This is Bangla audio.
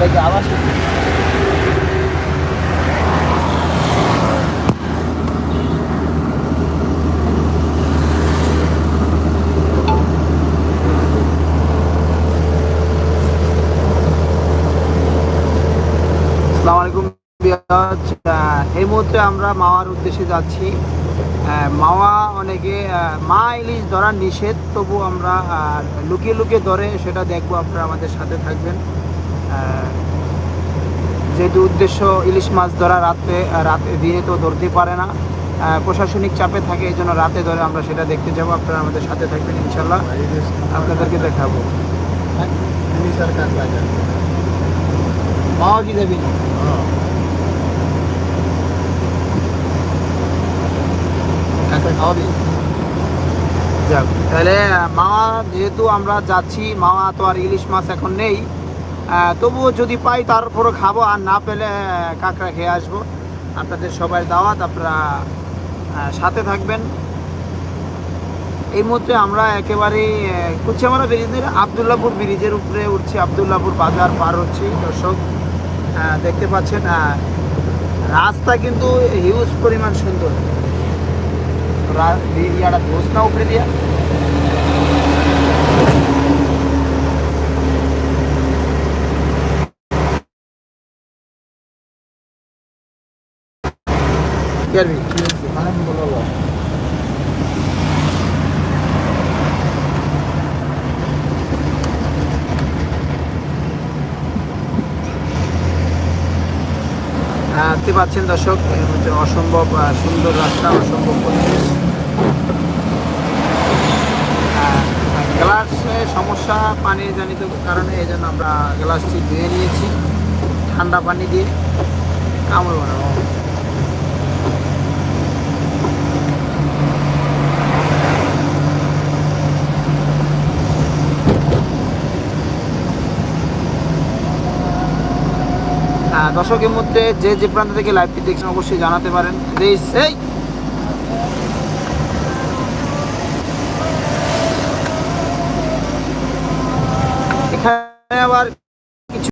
এটা কি এই মুহূর্তে আমরা মাওয়ার উদ্দেশ্যে যাচ্ছি। মাওয়া অনেকে মা ইলিশ ধরার নিষেধ, তবু আমরা লুকিয়ে লুকিয়ে ধরে সেটা দেখব। আপনারা আমাদের সাথে থাকবেন। যেহেতু উদ্দেশ্য ইলিশ মাছ ধরা রাতে রাতে দিনে তো ধরতে পারে না প্রশাসনিক চাপে থাকে, এই জন্য রাতে ধরে আমরা সেটা দেখতে যাব। আপনারা আমাদের সাথে থাকবেন ইনশাল্লাহ আপনাদেরকে দেখাবো। যাক, তাহলে, মাওয়া, যেহেতু আমরা যাচ্ছি, মাওয়া তো আর ইলিশ মাছ এখন নেই। তবুও যদি পাই তারপরও খাব, আর না পেলে কাঁকড়া খেয়ে আসব। আপনাদের সবাই দাওয়াত, আপনারা সাথে থাকবেন। এই মুহূর্তে আমরা একেবারে কুচিয়ামারা ব্রিজের আবদুল্লাপুর ব্রিজের উপরে উঠছি, আবদুল্লাপুর বাজার পার হচ্ছি। দর্শক দেখতে পাচ্ছেন রাস্তা কিন্তু হিউজ পরিমাণ সুন্দর। ইয়াটা দোষ না উপরে দিয়া। দেখতে পাচ্ছেন দর্শক মধ্যে অসম্ভব সুন্দর রাস্তা, অসম্ভব পরিবেশ। গ্লাসে সমস্যা পানির জনিত কারণে এই জন্য আমরা গ্লাসটি ধুয়ে নিয়েছি। ঠান্ডা পানি দিয়ে। কামড় বানাবো। দর্শকের মধ্যে যে যে প্রান্ত থেকে লাইভটি দেখছেন অবশ্যই জানাতে পারেন। সেই এখানে আবার